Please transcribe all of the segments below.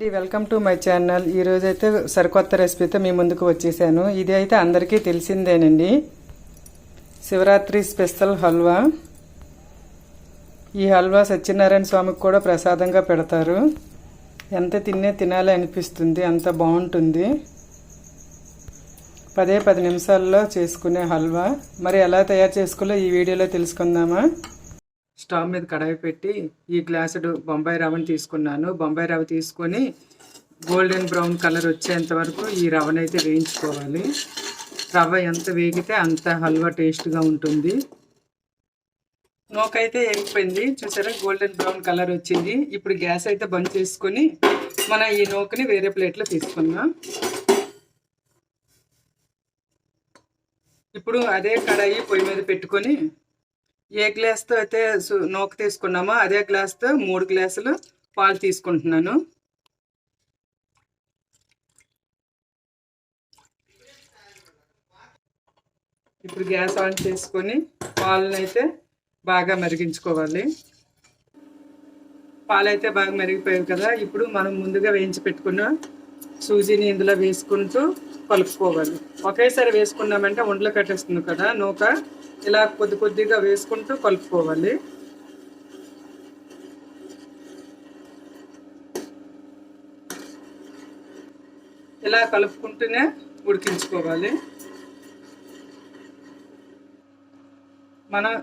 అండి welcome to my channel. ఈరోజు అయితే సరికొత్త రెసిపీతో మీ ముందుకు వచ్చేసాను. ఇది అయితే అందరికీ తెలిసిందేనండి. శివరాత్రి స్పెషల్ హల్వా. ఈ హల్వా సత్యనారాయణ స్వామికి కూడా ప్రసాదంగా పెడతారు. ఎంత తిన్నే తినాలి అనిపిస్తుంది అంత బాగుంటుంది. పదే పది నిమిషాల్లో చేసుకునే హల్వా. మరి ఎలా తయారు చేసుకోలో ఈ వీడియోలో తెలుసుకుందామా? స్టవ్ మీద కడాయి పెట్టి ఈ గ్లాసుడు బొంబాయి రవ్వని తీసుకున్నాను. బొంబాయి రవ్వ తీసుకొని గోల్డెన్ బ్రౌన్ కలర్ వచ్చేంత వరకు ఈ రవ్వని అయితే వేయించుకోవాలి. రవ్వ ఎంత వేగితే అంత హల్వా టేస్ట్గా ఉంటుంది. నోకైతే వెళ్ళిపోయింది చూసారా? గోల్డెన్ బ్రౌన్ కలర్ వచ్చింది. ఇప్పుడు గ్యాస్ అయితే బంద్ చేసుకొని మనం ఈ నూకని వేరే ప్లేట్లో తీసుకుందాం. ఇప్పుడు అదే కడాయి పొయ్యి మీద పెట్టుకొని ఏ గ్లాస్తో అయితే సు- నూక తీసుకున్నామో అదే గ్లాస్తో మూడు గ్లాసులు పాలు తీసుకుంటున్నాను. ఇప్పుడు గ్యాస్ ఆన్ చేసుకొని పాలను అయితే బాగా మరిగించుకోవాలి. పాలైతే బాగా మరిగిపోయాయి కదా ఇప్పుడు మనం ముందుగా వేయించి పెట్టుకున్న సూజీని ఇందులో వేసుకుంటూ కలుపుకోవాలి. ఒకేసారి వేసుకున్నామంటే ఒంట్లో కట్టేస్తుంది కదా నూక. ఇలా కొద్ది కొద్దిగా వేసుకుంటూ కలుపుకోవాలి. ఇలా కలుపుకుంటూనే ఉడికించుకోవాలి. మనం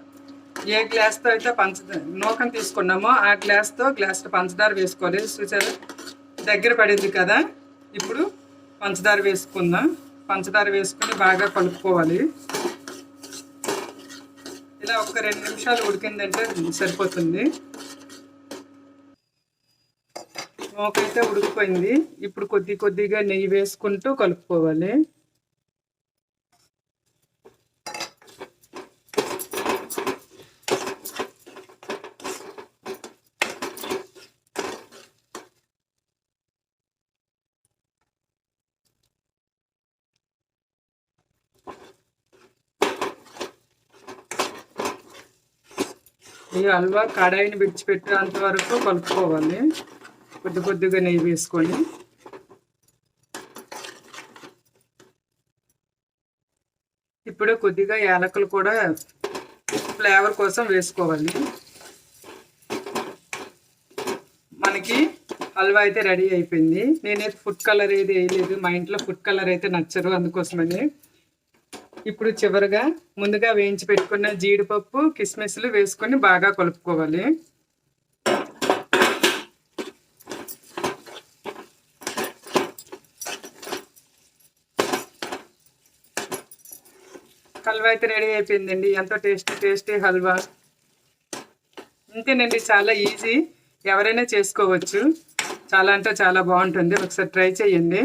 ఏ గ్లాస్తో అయితే పంచదార నూకం తీసుకున్నామో ఆ గ్లాస్తో గ్లాస్ పంచదార వేసుకోవాలి. చూసారు? దగ్గర పడింది కదా? ఇప్పుడు పంచదార వేసుకుందాం. పంచదార వేసుకుని బాగా కలుపుకోవాలి. ఇలా ఒక రెండు నిమిషాలు ఉడికిందంటే సరిపోతుంది. మోకైతే ఉడికిపోయింది. ఇప్పుడు కొద్ది కొద్దిగా నెయ్యి వేసుకుంటూ కలుపుకోవాలి. ఈ హల్వా కడాయిని విడిచిపెట్టేంత వరకు కలుపుకోవాలి. కొద్ది కొద్దిగా నెయ్యి వేసుకొని. ఇప్పుడు కొద్దిగా యాలకులు కూడా ఫ్లేవర్ కోసం వేసుకోవాలి. మనకి హల్వా అయితే రెడీ అయిపోయింది. నేనైతే ఫుడ్ కలర్ ఏది వేయలేదు. మా ఇంట్లో ఫుడ్ కలర్ అయితే నచ్చరు అందుకోసమని. ఇప్పుడు చివరిగా ముందుగా వేయించి పెట్టుకున్న జీడిపప్పు కిస్మిస్లు వేసుకొని బాగా కలుపుకోవాలి. హల్వా అయితే రెడీ అయిపోయిందండి. ఎంతో టేస్టీ టేస్టీ హల్వా. ఇంతేనండి చాలా ఈజీ. ఎవరైనా చేసుకోవచ్చు. చాలా అంటే చాలా బాగుంటుంది. ఒకసారి ట్రై చేయండి.